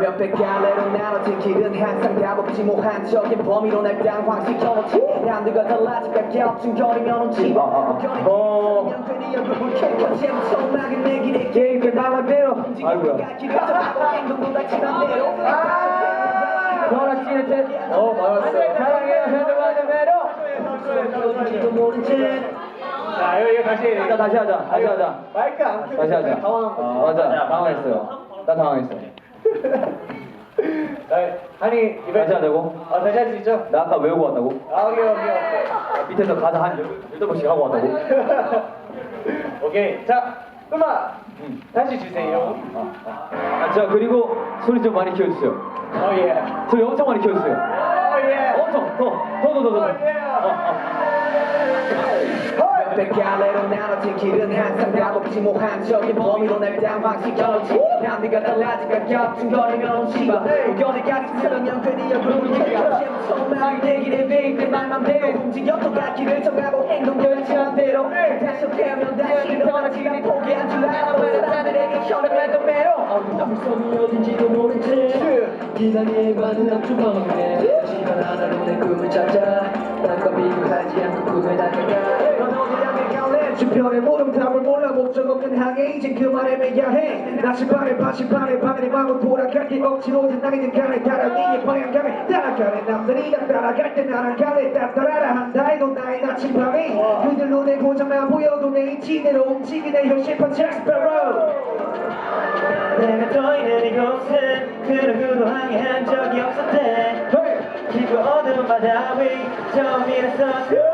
몇백 갈래로 나눠진 길은 항상 답없지 뭐 한적인 범위로 날 당황시켜놓지 남들과 달라질까 겹친거리면 훔치고 어. 괜히 얼굴 캐고 재무성하게 내 길에 그 나만대로. 아이고야. 행동도 다 지난대로 저랑 씨한테 어 맞았어. 사랑해요 헤드마드 매로. 지도 모른 채 자, 이거, 이거 다시. 일단 다시 하자. 다시 하자. 마이크 안 켜고 다시 하자. 당황한 거지. 아, 맞아. 당황했어요. 나 당황했어. 자, 아니, 이번 다시 하자고? 아, 다시 할 수 있죠? 나 아까 외우고 왔다고? 아, 오케이, 오케이, 오케이. 밑에서 가사 한 열두 번씩 하고 왔다고? 오케이. 자, 음악 응. 다시 주세요. 아, 자 그리고 소리 좀 많이 키워주세요. 어, 예. 소리 엄청 많이 키워주세요. 어, 예. 엄청 더, 더, 더, 더, 더. 어, 예. 어, 갈래로 나눠진 길은 항상 답없지 뭐 한적인 범위로 날 당황시켜놓지. 남들과 달라질까 겹친거리면 훔치고 우겨내까지 쓰면 괜히 얼굴을 캐고 재무성하게 내 길에 베이비 말 맘대로 움직여 또 가기를 정하고 행동도 지난대로. 다시 어깨하면 다시 떠나지가 포기한 줄 알아. 왜 사람들에게 현혹했던 매로. 남성이 어딘지도 모른 채 기다리에 많은 앞주방에 시간 하나로 내 꿈을 찾아. 남과 비교하지 않고 꿈에 향해 주변의 모든 답을 몰라 목적 없는 항해 이제 그만해 매야 해. 나시반에 바시반에 반에 마음을 돌아갈 게 억지로 나이는 간에 따라 네의 방향감에 따라가네 남들이 다 따라갈 때 나랑 갈래. 따따라라. 한다 해도 나의 나침반이 그들 눈에 고장나 보여도 내 이치대로 움직이네 현실판 잭스페로 내가 더 있는 이곳은 그 누구도 항해한 적이 없었대. 깊고 어두운 바다 위저 위에서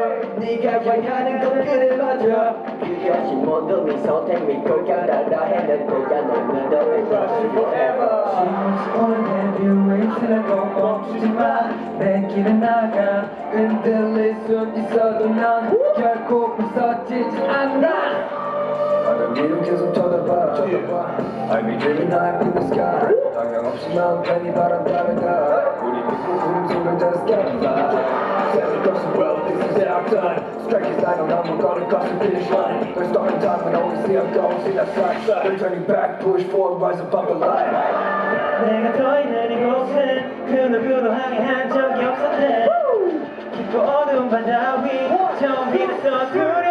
네가 향하는 것들을 맞아 모두 네 선택 믿고 가다라 했는데 넌 나도 forever 오늘 데뷔웨이트라고 멈추지마. 내 길을 나가 흔들릴 순 있어도 넌 결코 무서지지 않아 하늘 위로 계속 쳐다봐 쳐다봐 I be dreaming high in the sky 방향 없이 마음 편히 바람 따라가 우리 믿고 구름 속을 just get fly Seven comes the world, this is our time Strike is like a number, gonna cross the finish line There's starting time when only see I'm going, see that sight They're turning back, push forward, rise above the line 내가 더 있는 이곳은 그 누구도 항해 한 적이 없었대 깊고 어두운 바다 위저 위에서 두려웠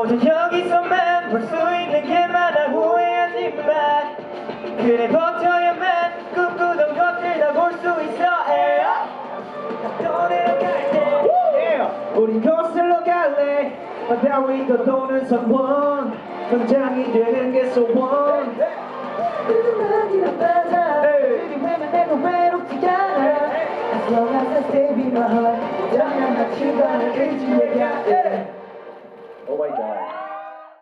오직 여기서만 볼 수 있는 게 많아 후회하지만 그래 버텨야만 꿈꾸던 것들 다 볼 수 있어. 에어. 떠내려갈 때 우린 거슬러 갈래? 바다 위도 도는 선원. 현장이 되는 게 소원. 음악이란 바다 그리 외면되고 외롭지 않아. As long as I stay in my heart 장난 같은 밤을 의지해 갈게 오 마이 갓.